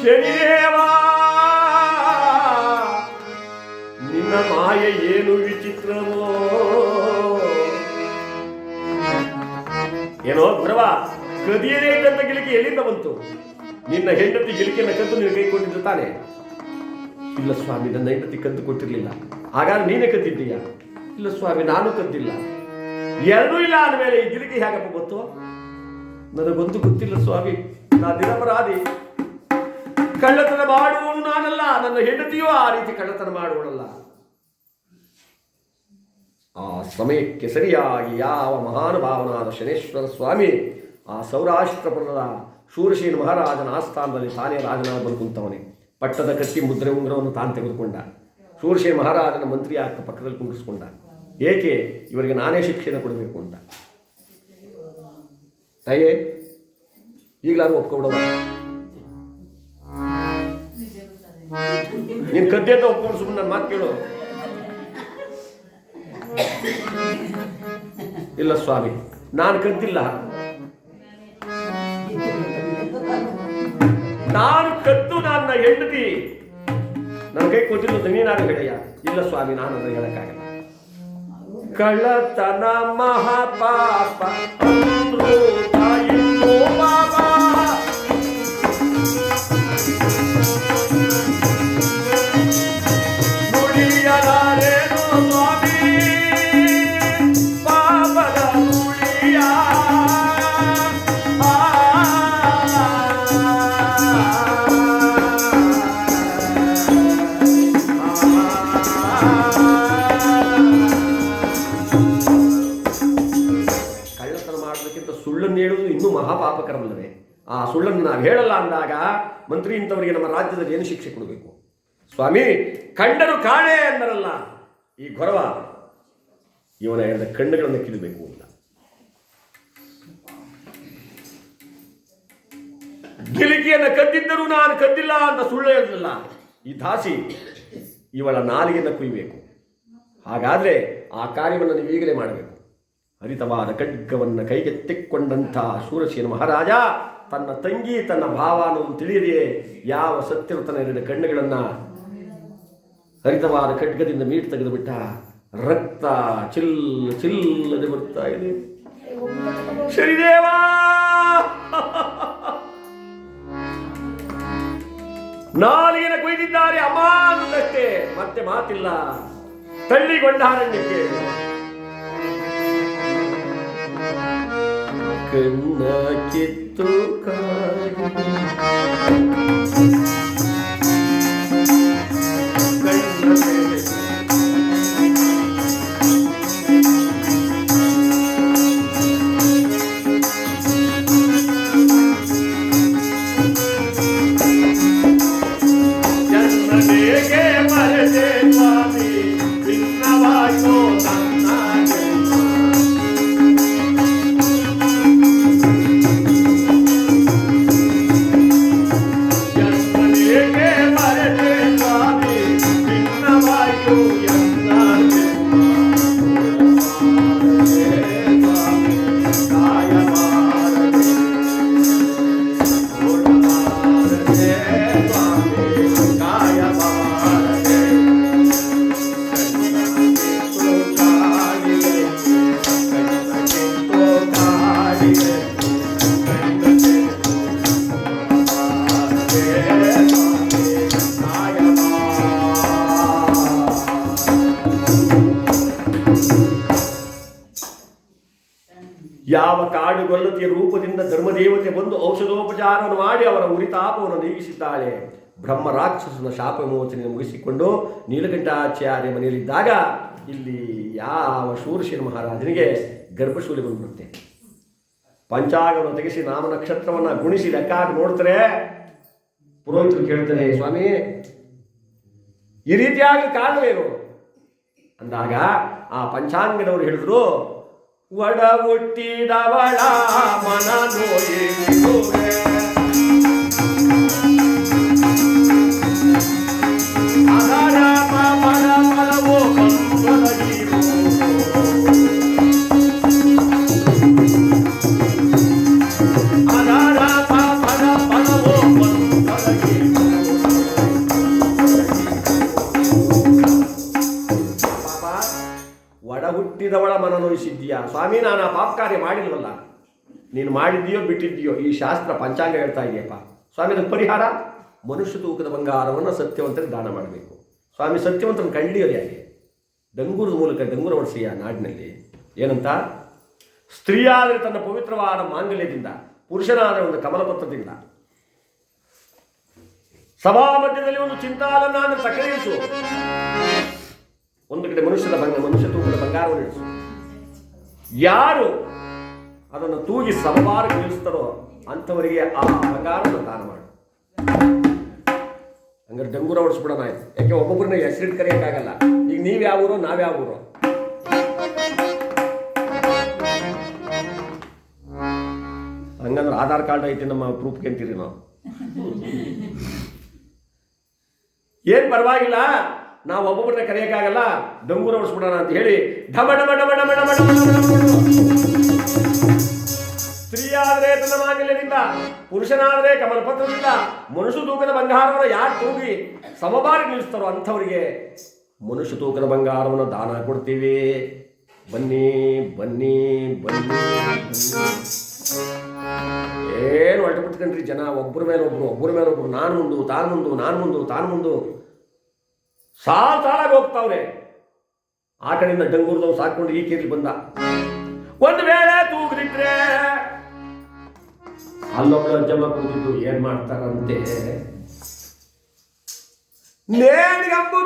ಶನಿದೇವ, ನಿನ್ನ ಮಾಯೆ ಏನು ವಿಚಿತ್ರವೋ? ಏನೋ ಗುರವ, ಕದಿಯಲೇ ಇದ್ದಂತ ಗಿಲಿಕೆ ಎಲ್ಲಿಂದ ಬಂತು? ನಿನ್ನ ಹೆಂಡತಿ ಗಿಲಿಕೆಯನ್ನು ಕದ್ದು ನಿನ್ನ ಕೈ ಕೊಟ್ಟಿದ್ದು ತಾನೆ? ಇಲ್ಲ ಸ್ವಾಮಿ, ನನ್ನ ಹೆಂಡತಿ ಕದ್ದು ಕೊಟ್ಟಿರಲಿಲ್ಲ. ಹಾಗಾದ್ರೆ ನೀನೇ ಕದ್ದಿದ್ದೀಯ? ಇಲ್ಲ ಸ್ವಾಮಿ, ನಾನು ಕದ್ದಿಲ್ಲ. ಎರಡೂ ಇಲ್ಲ ಅಂದಮೇಲೆ ಈ ಗಿಲಿಕೆ ಹೇಗಪ್ಪ ಗೊತ್ತು? ನನಗೊಂದು ಗೊತ್ತಿಲ್ಲ ಸ್ವಾಮಿ. ನಾ ನಿರಪರಾಧಿ ಕಳ್ಳತನ ಮಾಡುವವನು ನಾನಲ್ಲ. ನನ್ನ ಹೆಂಡತಿಯೂ ಆ ರೀತಿ ಕಳ್ಳತನ ಮಾಡುವಳಲ್ಲ. ಆ ಸಮಯಕ್ಕೆ ಸರಿಯಾಗಿ ಯಾವ ಮಹಾನುಭಾವನಾದ ಶನೇಶ್ವರ ಸ್ವಾಮಿ, ಆ ಸೌರಾಷ್ಟ್ರಪುರದ ಶೂರಸೇನ ಮಹಾರಾಜನ ಆಸ್ಥಾನದಲ್ಲಿ ತಾನೇ ರಾಜನಾಗಿ ಬಂದು ಕುಂತವನೇ. ಪಟ್ಟದ ಕಟ್ಟಿ ಮುದ್ರೆ ಉಂಗುರವನ್ನು ತಾನು ತೆಗೆದುಕೊಂಡ. ಶೂರಸೇನ ಮಹಾರಾಜನ ಮಂತ್ರಿ ಆಗ್ತಾ ಪಕ್ಕದಲ್ಲಿ ಕುಂಡಿಸ್ಕೊಂಡ. ಏಕೆ? ಇವರಿಗೆ ನಾನೇ ಶಿಕ್ಷಣ ಕೊಡಬೇಕು ಅಂತ. ತಾಯೇ, ಈಗಲಾದ್ರೂ ಒಪ್ಕೊಬಿಡೋದ ನೀನು ಕದ್ದೆ ಅಂತ ಒಪ್ಕೊಂಡು ಸುಮ್ಮನೆ ನನ್ನ ಮಾತು ಕೇಳು. ಇಲ್ಲ ಸ್ವಾಮಿ, ನಾನು ಕದ್ದಿಲ್ಲ ನಾನು ಕದ್ದು ನನ್ನ ಹೆಂಡತಿ. ನನ್ನ ಕೈ ಕೊಟ್ಟಿಲ್ಲ ನೀನಾರು ಹೇಳಯ್ಯ ಇಲ್ಲ ಸ್ವಾಮಿ, ನಾನು ಅದನ್ನು ಹೇಳಕ್ಕಾಗಲ್ಲ. ಕಳ್ಳತನ ಮಹಾಪಾಪ. ಅಂದ್ರು ಅಂದಾಗ ಮಂತ್ರಿ ಇಂಥವರಿಗೆ ನಮ್ಮ ರಾಜ್ಯದಲ್ಲಿ ಏನು ಶಿಕ್ಷೆ ಕೊಡಬೇಕು? ಸ್ವಾಮಿ ಕಂಡರು ಕಾಣೆ ಎಂದರಲ್ಲ ಈ ಗೊರವ ಇವನ ಎರಡು ಕಣ್ಣುಗಳನ್ನು ಕಿಡಬೇಕು ಅಂತ. ಗಿಲಿಕಿಯನ್ನು ಕದ್ದಿದ್ದರೂ ನಾನು ಕದ್ದಿಲ್ಲ ಅಂತ ಸುಳ್ಳು ಹೇಳಲಿಲ್ಲ ಈ ದಾಸಿ ಇವಳ ನಾಲಿಗೆಯನ್ನು ಕುಯ್ಬೇಕು. ಹಾಗಾದ್ರೆ ಆ ಕಾರ್ಯವನ್ನು ನೀವು ಈಗಲೇ ಮಾಡಬೇಕು. ಹರಿತವಾದ ಖಡ್ಗವನ್ನು ಕೈಗೆತ್ತಿಕೊಂಡಂತಹ ಸೂರಸೇನ ಮಹಾರಾಜ ತನ್ನ ತಂಗಿ, ತನ್ನ ಭಾವ ಅನ್ನೋದು ತಿಳಿಯದೆಯೇ? ಯಾವ ಸತ್ಯವತನ ಎರಡು ಕಣ್ಣುಗಳನ್ನು ಹರಿತವಾದ ಖಡ್ಗದಿಂದ ಮೀಟ್ ತೆಗೆದುಬಿಟ್ಟ ರಕ್ತ ಚಿಲ್, ಚಿಲ್ಲದೆ ಬರ್ತಾ ಇದೆ. ಶ್ರೀದೇವಾ ನಾಲಿಗೆನ ಕೊಯ್ದಿದ್ದಾರೆ ಅಮ್ಮ ಅನ್ನದಷ್ಟೇ ಮತ್ತೆ ಮಾತಿಲ್ಲ. ತಳ್ಳಿಗೊಂಡಾರಣ್ಯಕ್ಕೆ ಕಣ್ಣ കണ്ണകിത്തുകാരി ಔಷಧೋಪಚಾರವನ್ನು ಮಾಡಿ ಅವರ ಉರಿತಾಪವನ್ನು ನೀಗಿಸಿದ್ದಾಳೆ. ಬ್ರಹ್ಮ ರಾಕ್ಷಸನ ಶಾಪ ವಿಮೋಚನೆ ಮುಗಿಸಿಕೊಂಡು ನೀಲಕಂಠಾಚಾರ್ಯ ಮನೆಯಲ್ಲಿದ್ದಾಗ ಇಲ್ಲಿ ಯಾವ ಶೂರಶೇನ ಮಹಾರಾಜನಿಗೆ ಗರ್ಭಶೂಲಿ ಬಂದ್ಬಿಡುತ್ತೆ. ಪಂಚಾಗವನ್ನು ತೆಗೆಸಿ ನಾಮ ನಕ್ಷತ್ರವನ್ನು ಗುಣಿಸಿ ಲೆಕ್ಕ ಹಾಕಿ ನೋಡ್ತಾರೆ. ಪುರೋಹಿತರು ಕೇಳ್ತಾರೆ, ಸ್ವಾಮಿ, ಈ ರೀತಿಯಾಗಿ ಕಾರಣವೇನು ಅಂದಾಗ ಆ ಪಂಚಾಂಗದವರು ಹೇಳಿದ್ರು ಒಡ ಹುಟ್ಟಿದವಳ ಮನ ನೋಯಿಸುವೆ. ಪಾಪವನ್ನು ಮನನೋಯಿಸಿದ್ದೀಯಾ ಸ್ವಾಮಿ, ನಾನು ಆ ಪಾಪ ಕಾರ್ಯ ಮಾಡಿಲ್ವಲ್ಲ? ನೀನು ಮಾಡಿದ್ದೀಯೋ ಬಿಟ್ಟಿದ್ದೀಯೋ? ಈ ಶಾಸ್ತ್ರ ಪಂಚಾಂಗ ಹೇಳ್ತಾ ಇದೆಯಪ್ಪ. ಸ್ವಾಮಿ, ಅದಕ್ಕೆ ಪರಿಹಾರ? ಮನುಷ್ಯ ತೂಕದ ಬಂಗಾರವನ್ನು ಸತ್ಯವಂತನಿಗೆ ದಾನ ಮಾಡಬೇಕು. ಸ್ವಾಮಿ, ಸತ್ಯವಂತನ ಕಂಡಿಯೋದು ಯಾಕೆ? ಡಂಗೂರದ ಮೂಲಕ ಡಂಗೂರ ವರ್ಷೀಯ ನಾಡಿನಲ್ಲಿ ಏನಂತ? ಸ್ತ್ರೀಯಾದರೆ ತನ್ನ ಪವಿತ್ರವಾದ ಮಾಂಗಲ್ಯದಿಂದ ಪುರುಷನಾದ ಒಂದು ಕಮಲಪತ್ರದಿಂದ. ಸಭಾ ಮಧ್ಯದಲ್ಲಿ ಒಂದು ಚಿಂತಾಲನ್ನ ಕಡೆ ಮನುಷ್ಯನ ಭಂಗ ಮನುಷ್ಯ ತೂಕದ ಬಂಗಾರವನ್ನು ಇಳಿಸು ಯಾರು ಅದನ್ನು ತೂಗಿ ಸಮವಾರಕ್ಕೆ ಇಳಿಸ್ತಾರೋ ಅಂಥವರಿಗೆ ಆ ಬಂಗಾರವನ್ನು ದಾನ ಮಾಡು. ಹಂಗಾರೆ ಡಂಗೂರ ಹೊಡಿಸ್ಬಿಡೋಣ ಆಯ್ತು. ಯಾಕೆ ಒಬ್ಬೊಬ್ಬರನ್ನ ಹೆಸರಿಟ್ಟು ಕರೆಯೋಕ್ಕಾಗಲ್ಲ. ಈಗ ನೀವು ಯಾವ ಊರು, ನಾವ್ ಯಾವ ಊರು? ಹಂಗಂದ್ರೆ ಆಧಾರ್ ಕಾರ್ಡ್ ಐತಿ ನಮ್ಮ ಪ್ರೂಫ್ ಅಂತೀರಿ ನಾವು. ಏನ್ ಪರವಾಗಿಲ್ಲ. ನಾವು ಒಬ್ಬೊಬ್ಬರನ್ನ ಕರೆಯೋಕ್ಕಾಗಲ್ಲ ಡಂಗೂರ ಹೊಡಿಸ್ಬಿಡೋಣ ಅಂತ ಹೇಳಿ ಢಮ ಢಮ ಢಮ ಢಮ ಢಮ ಸ್ತ್ರೀಯಾದರೆ ತನ್ನ ಮಾಂಗಲ್ಯದಿಂದ ಪುರುಷನಾದರೆ ಕಮಲಪತ್ರದಿಂದ ಮನುಷ್ಯ ತೂಕದ ಬಂಗಾರವನ್ನು ಯಾರು ತೂಗಿ ಸಮಬಾರಿ ನಿಲ್ಲಿಸ್ತಾರೋ ಅಂಥವರಿಗೆ ಮನುಷ್ಯ ತೂಕದ ಬಂಗಾರವನ್ನು ದಾನ ಕೊಡ್ತೀವಿ ಬನ್ನಿ ಬನ್ನಿ ಬನ್ನಿ ಏನು ಹೊರಟು ಬಿಟ್ಕೊಂಡ್ರಿ ಜನ ಒಬ್ಬರ ಮೇಲೆ ಒಬ್ಬರು ಒಬ್ಬರ ಮೇಲೆ ಒಬ್ಬರು ನಾನು ಮುಂದು ತಾನು ಮುಂದು ನಾನು ಮುಂದು ತಾನು ಮುಂದು ಸಾಲ್ ಸಾಲಾಗಿ ಹೋಗ್ತಾವ್ರೆ. ಆ ಕಡೆಯಿಂದ ಡಂಗೂರ್ದವ್ ಸಾಕೊಂಡು ಈ ಕೇರಿ ಬಂದ. ಒಂದು ವೇಳೆ ತೂಗದಿಟ್ರೆ ಅಲ್ಲೊಬ್ಳು ಅಜ್ಜಮ್ಮ ಕುಡಿದಿದ್ದು ಏನ್ ಮಾಡ್ತಾರಂತೆ?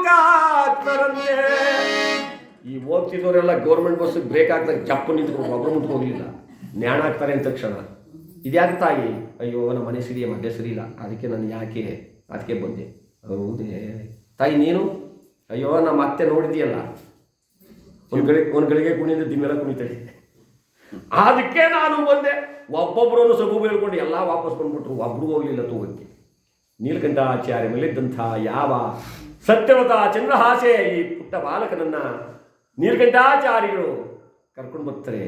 ಹಾಕ್ತಾರಂತೆ. ಈ ಓದ್ತಿದ್ದವರೆಲ್ಲ ಗೌರ್ಮೆಂಟ್ ಬಸ್ ಬ್ರೇಕ್ ಹಾಕ್ದಾಗ ಜಪ್ಪು ನಿಂತ್ಕೊಂಡು ಒಬ್ಬರು ಮುಂದೆ ಹೋಗ್ಲಿಲ್ಲ. ನ್ಯಾಣ ಆಗ್ತಾರೆ ಅಂತ ತಕ್ಷಣ. ಇದ್ಯಾಕೆ ತಾಯಿ? ಅಯ್ಯೋ, ನಮ್ಮ ಮನೆ ಸಿರಿಯ ಮಧ್ಯೆ ಇಲ್ಲ. ಅದಕ್ಕೆ ನಾನು ಯಾಕೆ, ಅದಕ್ಕೆ ಬಂದೆ. ಹೌದೇ. ತಾಯಿ ನೀನು? ಅಯ್ಯೋ ನಮ್ಮ ಅತ್ತೆ ನೋಡಿದೆಯಲ್ಲ. ಒಂದು ಗಳಿಗೆ ಒಂದು ಗಳಿಗೆ ಕುಣಿದ ದಿನ ಕುಣಿತಾಳೆ ಅದಕ್ಕೆ ನಾನು ಬಂದೆ ಒಬ್ಬೊಬ್ಬರನ್ನು ಸಬು ಹೇಳ್ಕೊಂಡು ಎಲ್ಲ ವಾಪಸ್ ಬಂದ್ಬಿಟ್ರು. ಒಬ್ರು ಹೋಗ್ಲಿಲ್ಲ ತೂಗಕ್ಕೆ. ನೀಲಕಂಠಾಚಾರ್ಯ ಮೇಲಿದ್ದಂಥ ಯಾವ ಸತ್ಯವತ ಚಂದ್ರಹಾಸೆ, ಈ ಪುಟ್ಟ ಬಾಲಕನನ್ನು ನೀಲಕಂಠಾಚಾರ್ಯರು ಕರ್ಕೊಂಡು ಬರ್ತಾರೆ.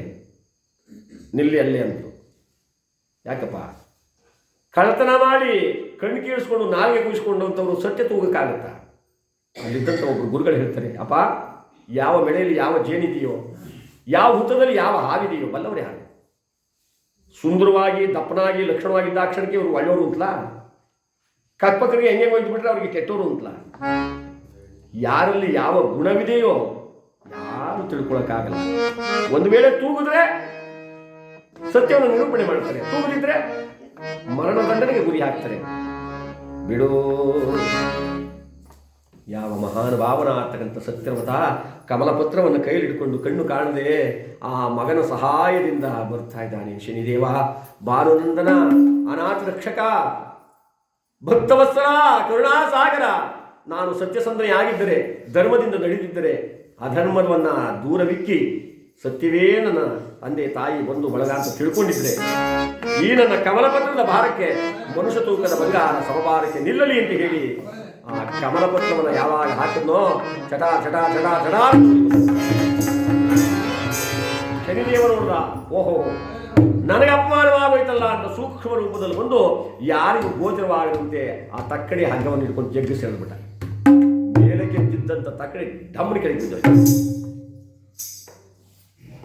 ನಿಲ್ಲಿ ಅಲ್ಲೇ ಅಂತು ಯಾಕಪ್ಪ? ಕಳ್ಳತನ ಮಾಡಿ ಕಣ್ಣು ಕೀಳಿಸ್ಕೊಂಡು ನಾಲ್ಗೆ ಕುಯಿಸ್ಕೊಂಡು ಅಂತವ್ರು ಸತ್ಯ ತೂಗಕ್ಕಾಗತ್ತಾ? ಅಲ್ಲಿದ್ದಂಥ ಒಬ್ಬರು ಗುರುಗಳು ಹೇಳ್ತಾರೆ, ಅಪ್ಪ, ಯಾವ ಬೆಳೆಯಲ್ಲಿ ಯಾವ ಜೇನಿದೆಯೋ, ಯಾವ ಹುತ್ತದಲ್ಲಿ ಯಾವ ಹಾವಿದೆಯೋ, ಬಲ್ಲವರೇ ಹಾಗೆ ಸುಂದರವಾಗಿ, ದಪ್ಪನಾಗಿ ಲಕ್ಷಣವಾಗಿದ್ದ ಅಕ್ಷರಕ್ಕೆ ಇವರು ಒಳ್ಳೆಯವರು ಅಂತಲಾ ಕಕ್ಪಕ್ಕರಿಗೆ ಹೆಂಗೆ ಬಿಟ್ರೆ ಅವರಿಗೆ ಕೆಟ್ಟವರು ಅಂತಲ ಯಾರಲ್ಲಿ ಯಾವ ಗುಣವಿದೆಯೋ, ಯಾರು ತಿಳ್ಕೊಳಕ್ಕಾಗಲ್ಲ. ಒಂದು ವೇಳೆ ತೂಗಿದ್ರೆ ಸತ್ಯವನ್ನು ನಿರೂಪಣೆ ಮಾಡ್ತಾರೆ. ತೂಗದಿದ್ರೆ ಮರಣದಂಡನೆಗೆ ಗುರಿ ಹಾಕ್ತಾರೆ. ಬಿಡು. ಯಾವ ಮಹಾನುಭಾವನ ಆಗ್ತಕ್ಕಂಥ ಸತ್ಯವ್ರತ ಕಮಲಪತ್ರವನ್ನು ಕೈಲಿಡ್ಕೊಂಡು ಕಣ್ಣು ಕಾಣದೆ ಆ ಮಗನ ಸಹಾಯದಿಂದ ಬರ್ತಾ ಇದ್ದಾನೆ. ಶನಿದೇವ ಬಾಲುನಂದನ ಅನಾಥ ರಕ್ಷಕ ಭಕ್ತವತ್ಸರ ಕರುಣಾಸಾಗರ. ನಾನು ಸತ್ಯಸಂದ್ರೆಯಾಗಿದ್ದರೆ ಧರ್ಮದಿಂದ ನಡೆದಿದ್ದರೆ ಅಧರ್ಮವನ್ನ ದೂರವಿಕ್ಕಿ ಸತ್ಯವೇ ನನ್ನ ತಂದೆ ತಾಯಿ ಬಂದು ಬಳಗ ಅಂತ ತಿಳ್ಕೊಂಡಿದ್ರೆ, ಈ ನನ್ನ ಕಮಲಪತ್ರದ ಭಾರಕ್ಕೆ ಮನುಷ್ಯ ತೂಕದ ಬಂಗಾರ ಸಮಭಾರಕ್ಕೆ ನಿಲ್ಲಲಿ ಅಂತ ಹೇಳಿ ಆ ಕಮಲಪತ್ರವನ್ನು ಯಾವಾಗ ಹಾಕಿದ್ನೋ ಚಟ ಚಟ ಚಟ ಚಟ. ಶನಿದೇವರು ನೋಡ್ದ ಓಹೋ, ನನಗೆ ಅಪಮಾನವಾಗೋಯ್ತಲ್ಲ ಅಂತ ಸೂಕ್ಷ್ಮ ರೂಪದಲ್ಲಿ ಬಂದು ಯಾರಿಗೂ ಗೋಚರವಾಗದಂತೆ ಆ ತಕ್ಕಡಿ ಹಗ್ಗವನ್ನು ಜಗ್ಗಿಸಿ ಹೇಳ್ಬಿಟ್ಟ. ಮೇಲೆ ಕೆತ್ತಿದ್ದಂಥ ತಕ್ಕಡಿ ಡಮ್ಮನ ಕೆಳಗೆ ಬಿದ್ದ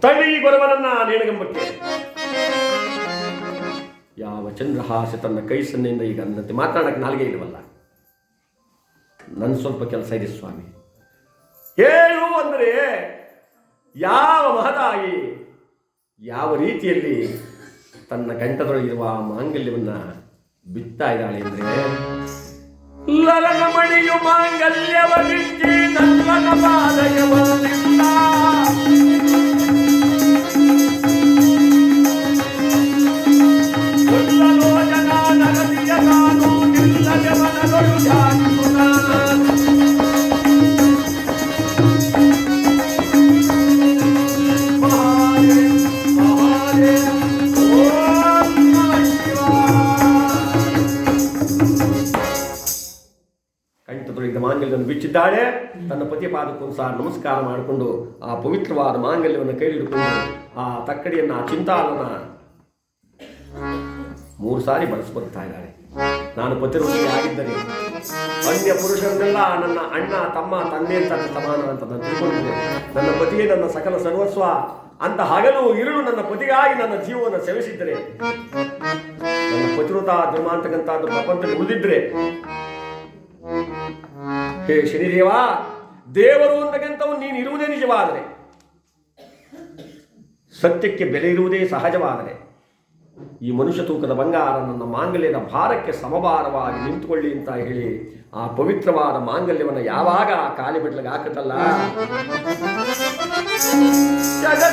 ತಳ್ಳಿ ಗೊರವನನ್ನ ನೇಣಗಂಬಕ್ಕೆ. ಯಾವ ಚಂದ್ರಹಾಸ ತನ್ನ ಕೈ ಸನ್ನೆಯಿಂದ ಈಗ ಅಂದಂತೆ ಮಾತನಾಡಕ್ಕೆ ನಾಲ್ಗೆ ಇಲ್ವಲ್ಲ ನನ್ನ ಸ್ವಲ್ಪ ಕೆಲಸ ಇದೆ ಸ್ವಾಮಿ. ಹೇಳು ಅಂದರೆ ಯಾವ ಮಹದಾಗಿ ಯಾವ ರೀತಿಯಲ್ಲಿ ತನ್ನ ಕಂಠದೊಳಗಿರುವ ಮಾಂಗಲ್ಯವನ್ನ ಬಿತ್ತಾ ಇದ್ದಾಳೆ ಅಂದರೆ? ಲಲನಮಣಿಯು ಮಾಂಗಲ್ಯವ ಬಿಟ್ಟಿ ನನ್ನ ಪಾದಯವನ್ನಿಲ್ಲ ಉಲ್ಲಲೋಚನ ನಗದಿಯ ನಾನು ನಿಲ್ಲದೆ ಬಿಚ್ಚಿದ್ದಾಳೆ ತನ್ನ ಪತಿ ಪಾದಕ್ಕೂ ಸಹ ನಮಸ್ಕಾರ ಮಾಡಿಕೊಂಡು ಆ ಪವಿತ್ರವಾದ ಮಾಂಗಲ್ಯವನ್ನು ಕೈಲಿಡ್ಕೊಂಡು ಆ ತಕ್ಕಡಿಯನ್ನು, ಆ ಚಿಂತಾಲನ ಮೂರು ಸಾರಿ ಬಳಸ್ಬರ್ತಾ ಇದ್ದಾರೆ ನಾನು ಪತಿರೋಗಿ ಆಗಿದ್ದರೆ ಅನ್ಯ ಪುರುಷರನ್ನೆಲ್ಲ ನನ್ನ ಅಣ್ಣ, ತಮ್ಮ, ತಂದೆ ಅಂತ ಸಮಾನ ಅಂತ ನಾನು ತಿಳ್ಕೊಂಡಿದ್ದೆ. ನನ್ನ ಪತಿಯೇ ನನ್ನ ಸಕಲ ಸರ್ವಸ್ವ ಅಂತ ಹಗಲು ಇರುಳು ನನ್ನ ಪತಿಗಾಗಿ ನನ್ನ ಜೀವವನ್ನು ಸೆವೆಸಿದ್ದರೆ, ನನ್ನ ಪತಿವ್ರತ ಧರ್ಮ ಅಂತಕ್ಕಂಥದ್ದು ಪ್ರಪಂಚದಲ್ಲಿ ಉಳಿದಿದ್ರೆ ಹೇ ಶನಿದೇವ, ದೇವರು ಅಂತಕ್ಕಂಥವು ನೀನು ಇರುವುದೇ ನಿಜವಾದರೆ. ಸತ್ಯಕ್ಕೆ ಬೆಲೆ ಇರುವುದೇ ಸಹಜವಾದರೆ. ಈ ಮನುಷ್ಯ ತೂಕದ ಬಂಗಾರ ನನ್ನ ಮಾಂಗಲ್ಯದ ಭಾರಕ್ಕೆ ಸಮಭಾರವಾಗಿ ನಿಂತುಕೊಳ್ಳಿ ಅಂತ ಹೇಳಿ ಆ ಪವಿತ್ರವಾದ ಮಾಂಗಲ್ಯವನ್ನು ಯಾವಾಗ ಕಾಲಿ ಬಿಡ್ಲಿಗೆ ಹಾಕುತ್ತಲ್ಲ? ಜಗ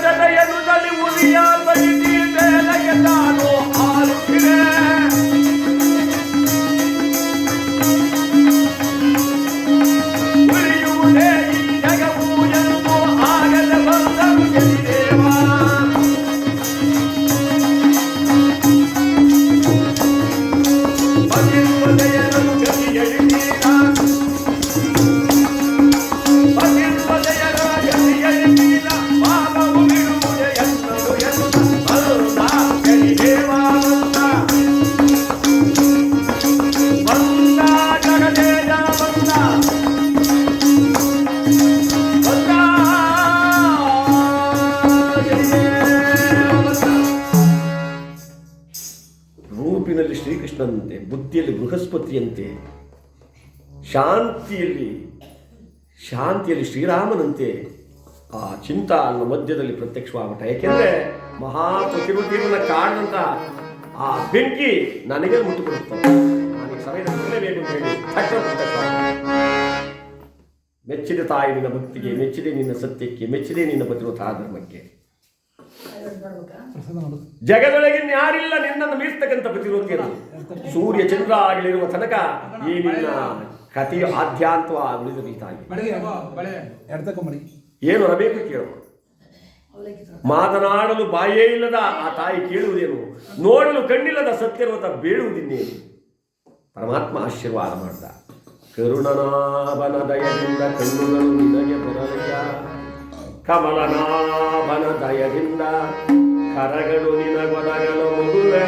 ಬೃಹಸ್ಪತಿಯಂತೆ ಶಾಂತಿಯಲ್ಲಿ ಶಾಂತಿಯಲ್ಲಿ ಶ್ರೀರಾಮನಂತೆ ಆ ಚಿಂತಾ ಅನ್ನೋ ಮಧ್ಯದಲ್ಲಿ ಪ್ರತ್ಯಕ್ಷವಾಗಟ ಯಾಕೆಂದ್ರೆ ಮಹಾ ಪ್ರತಿಭೂತಿಯನ್ನ ಕಾಡಿದಂತ ಆ ಬೆಂಕಿ ನನಗೆ ಮುಟ್ಟುಕೊಡುತ್ತೆ. ನನಗೆ ಅಂತ ಹೇಳಿ ಮೆಚ್ಚಿದ ತಾಯಿ ನಿನ್ನ ಭಕ್ತಿಗೆ, ಮೆಚ್ಚಿದೆ ನಿನ್ನ ಸತ್ಯಕ್ಕೆ, ಮೆಚ್ಚಿದೆ ನಿನ್ನ ಪ್ರತಿರೋಧ ಧರ್ಮಕ್ಕೆ. ಜಗದೊಳಗಿನ ಯಾರಿಲ್ಲ ನಿನ್ನನ್ನು ಮೀರ್ತಕ್ಕಂಥ ಪ್ರತಿರೋಧಿಯರು ಸೂರ್ಯ ಚಂದ್ರ ಆಗಲಿರುವ ತನಕ ಈ ನಿನ್ನ ಕಥೆಯ ಆಧ್ಯಾಂತವಾಗಿ ಉಳಿದ ರೀತಾಗಿ ಏನು ಅರಬೇಕು ಕೇಳು. ಮಾತನಾಡಲು ಬಾಯೇ ಇಲ್ಲದ ಆ ತಾಯಿ ಕೇಳುವುದೇನು? ನೋಡಲು ಕಣ್ಣಿಲ್ಲದ ಸತ್ಯರ್ವತ ಬೇಡುವುದಿನ್ನೇನು ಪರಮಾತ್ಮ ಆಶೀರ್ವಾದ ಮಾಡ್ದ. ಕರುಣನಾಭನ ದಯದಿಂದ ಕಣ್ಣುಗಳು ನಿನಗೆ ಬರಲಿಯ ಕಮಲನಾಭನ ದಯದಿಂದ ಕರಗಳು ನಿನಗೊದಗಲು ಮಗುವೆ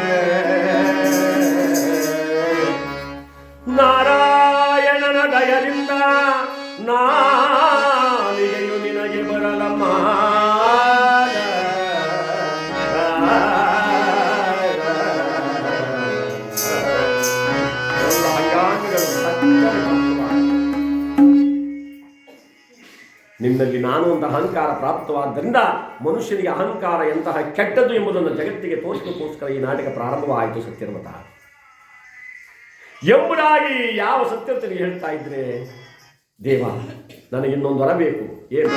ನಾರಾಯಣನ ದಯದಿಂದ ನಾಲಿಗೆಯು ನಿನ್ನಲ್ಲಿ ನಾನು ಅಂತ ಅಹಂಕಾರ ಪ್ರಾಪ್ತವಾದ್ದರಿಂದ ಮನುಷ್ಯನಿಗೆ ಅಹಂಕಾರ ಎಂತಹ ಕೆಟ್ಟದ್ದು ಎಂಬುದನ್ನು ಜಗತ್ತಿಗೆ ತೋರಿಸಲಿಕ್ಕೋಸ್ಕರ ಈ ನಾಟಕ ಪ್ರಾರಂಭವಾಯಿತು ಸತ್ಯರ್ಮತ. ಎಂಬುದಾಗಿ ಯಾವ ಸತ್ಯರ್ಥನಿಗೆ ಹೇಳ್ತಾ ಇದ್ರೆ, ದೇವ, ನನಗೆ ಇನ್ನೊಂದು ವರ ಬೇಕು. ಏನು?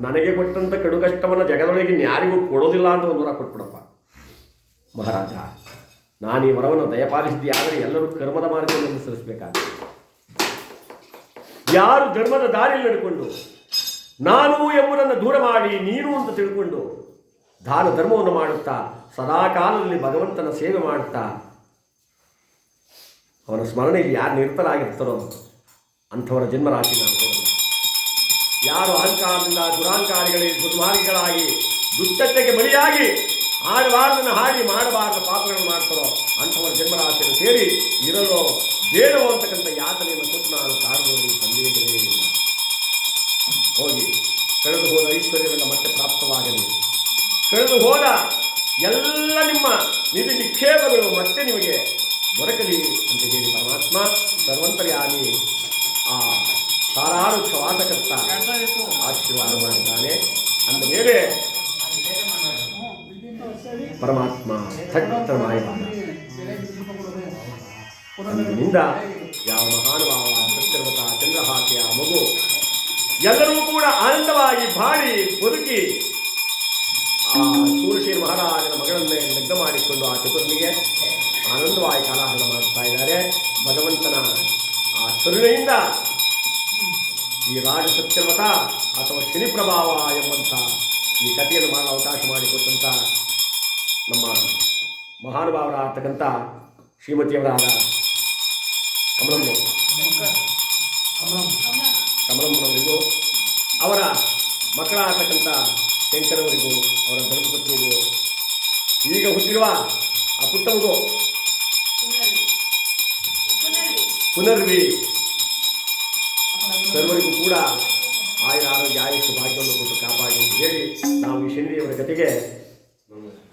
ನನಗೆ ಕೊಟ್ಟಂತ ಕಡು ಕಷ್ಟವನ್ನು ಜಗದೊಳಗೆ ಯಾರಿಗೂ ಕೊಡೋದಿಲ್ಲ ಅಂತ ಒಂದು ವರ ಕೊಟ್ಬಿಡಪ್ಪ. ಮಹಾರಾಜ, ನಾನು ಈ ವರವನ್ನು ದಯಪಾಲಿಸಿದ್ದೆ ಆದರೆ ಎಲ್ಲರೂ ಕರ್ಮದ ಮಾರ್ಗವನ್ನು ಅನುಸರಿಸಬೇಕಾಗುತ್ತೆ ಯಾರು ಧರ್ಮದ ದಾರಿಯಲ್ಲಿ ನಡ್ಕೊಂಡು ನಾನು ಎಂಬುದನ್ನು ದೂರ ಮಾಡಿ ನೀನು ಅಂತ ತಿಳ್ಕೊಂಡು ದಾನ ಧರ್ಮವನ್ನು ಮಾಡುತ್ತಾ ಸದಾ ಕಾಲದಲ್ಲಿ ಭಗವಂತನ ಸೇವೆ ಮಾಡುತ್ತಾ ಅವನ ಸ್ಮರಣೆಯಲ್ಲಿ ಯಾರು ನಿರತರಾಗಿರ್ತಾರೋ ಅಂಥವರ ಜನ್ಮರಾಶಿ ನಾನು ಯಾರು ಅಹಂಕಾರದಿಂದ ದುರಾಂಕಾರಿಗಳಿ ದುರ್ಮಾರ್ಗಿಗಳಾಗಿ ದುಷ್ಟತೆಗೆ ಬಲಿಯಾಗಿ ಆಡಬಾರ್ದನ್ನು ಹಾಡಿ ಮಾಡಬಾರ್ದ ಪಾಪಗಳನ್ನು ಮಾಡ್ತಾರೋ ಅಂಥವರ ಜನ್ಮರಾಶಿಯನ್ನು ಸೇರಿ ಇರಲು ಬೇಡವೋ ಅಂತಕ್ಕಂಥ ಯಾತನೆಯನ್ನು ಕೊಟ್ಟು ನಾನು ಕಾರಣವನ್ನು ಸಂದೇಹಗಳೇ ಇಲ್ಲ ಹೋಗಿ. ಕಳೆದು ಹೋದ ಐಶ್ವರ್ಯವನ್ನು ಮತ್ತೆ ಪ್ರಾಪ್ತವಾಗಲಿ. ಕಳೆದು ಹೋದ ಎಲ್ಲ ನಿಮ್ಮ ನಿಧಿ ನಿಕ್ಷೇಪಗಳು ಮತ್ತೆ ನಿಮಗೆ ದೊರಕಲಿ ಅಂತ ಹೇಳಿ ಪರಮಾತ್ಮ ಸರ್ವಂತರ್ಯಾಮಿ ಆ ಸಾರಾರು ಶ್ವಾಸಕರ್ತ ಆಶೀರ್ವಾದ ಮಾಡಿದ್ದಾನೆ. ಅಂದ ಮೇಲೆ ಪರಮಾತ್ಮ ಥಟ್ಟ ಮಾಯವಾದ ಅಂದಿನಿಂದ ಯಾವ ಮಹಾನುಭಾವ ಸತ್ಯರ್ವತ ಚಂದ್ರಹಾಕೆಯ ಮಗು ಎಲ್ಲರೂ ಕೂಡ ಆನಂದವಾಗಿ ಬಾಳಿ ಬದುಕಿ. ಆ ಸೂರ್ಯಶೇನ ಮಹಾರಾಜನ ಮಗಳನ್ನೇ ಲಗ್ನ ಮಾಡಿಕೊಂಡು ಆ ಚತುರ್ನಿಗೆ ಆನಂದವಾಗಿ ಕಾಲಹರಣ ಮಾಡ್ತಾ ಇದ್ದಾರೆ. ಭಗವಂತನ ಆ ಕರುಣೆಯಿಂದ ಈ ರಾಜ ಸತ್ಯಮತ ಅಥವಾ ಶನಿ ಪ್ರಭಾವ ಎಂಬಂಥ ಈ ಕಥೆಯನ್ನು ಮಾಡಲು ಅವಕಾಶ ಮಾಡಿಕೊಟ್ಟಂಥ ನಮ್ಮ ಮಹಾನುಭಾವರಾಗ್ತಕ್ಕಂಥ ಶ್ರೀಮತಿಯವರಾದ ಕಮಲಮ್ಮ ಕಮಲಮ್ಮನವರಿಗೂ ಅವರ ಮಕ್ಕಳಾಗತಕ್ಕಂಥ ಶಂಕರವರಿಗೂ, ಅವರ ಧರ್ಮಪತ್ನಿಗೂ ಈಗ ಹುಟ್ಟಿರುವ ಆ ಪುಟ್ಟ ಪುನರ್ವಿ. ಸರ್ವರಿಗೂ ಕೂಡ ಆಯುರ ಆರೋಗ್ಯ ಆಯುಷ್ ಭಾಗ್ಯವನ್ನು ಕೊಟ್ಟು ಕಾಪಾಡಿ ಅಂತ ಹೇಳಿ ನಾವು ಈ ಶನಿದೇವರ ಕತೆಗೆ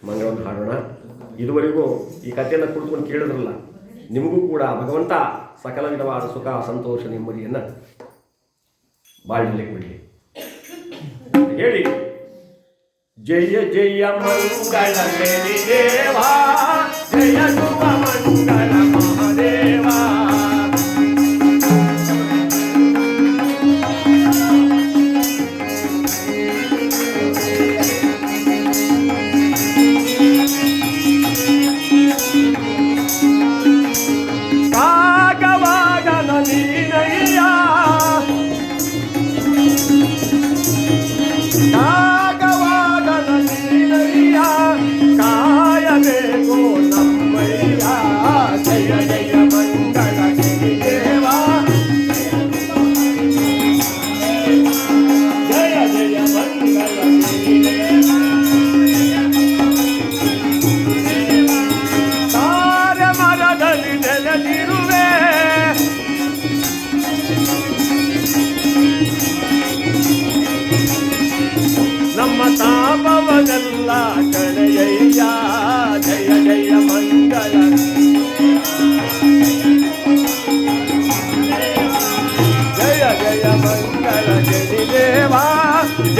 ಮಂಗಳವನ್ನು ಹಾಡೋಣ. ಇದುವರೆಗೂ ಈ ಕಥೆಯನ್ನು ಕುಳಿತುಕೊಂಡು ಕೇಳಿದ್ರಲ್ಲ, ನಿಮಗೂ ಕೂಡ ಭಗವಂತ ಸಕಲ ವಿಧವಾದ ಸುಖ, ಸಂತೋಷ, ನೆಮ್ಮದಿಯನ್ನು ಬಾಳಿನಲ್ಲಿ ಕೊಡಲಿ ಹೇಳಿ ಜಯ ಜಯ ಮಂಗಳ ಶನಿ ದೇವಾ ಜಯ ಶುಭ ಮಂಗಳ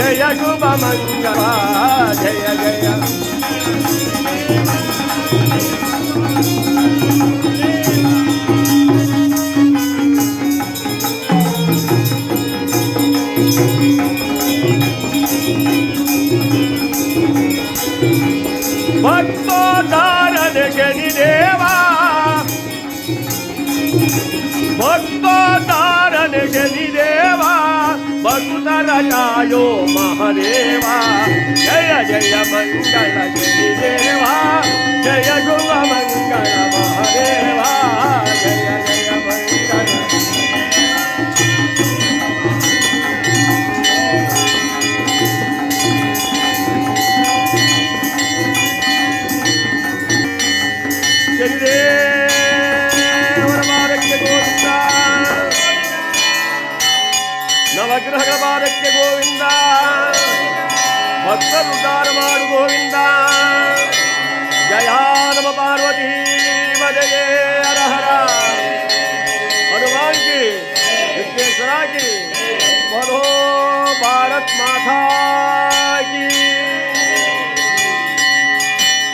జయ శుభ మంగళ జయ జయ. મંગલ દેવા જય ગોવા મંગલ મહાદેવ ಉದ್ಧಾರ ಮಾಡು ಗೋವಿಂದ ಜಯ ನಮ ಪಾರ್ವತಿ ಮದಗೆ ಹರ ಹರ ಹನುಮಾನ್ ಕಿ ವಿಘ್ನೇಶ್ವರ ಕಿ ಬರೋ ಭಾರತ್ ಮಾತಾ ಕಿ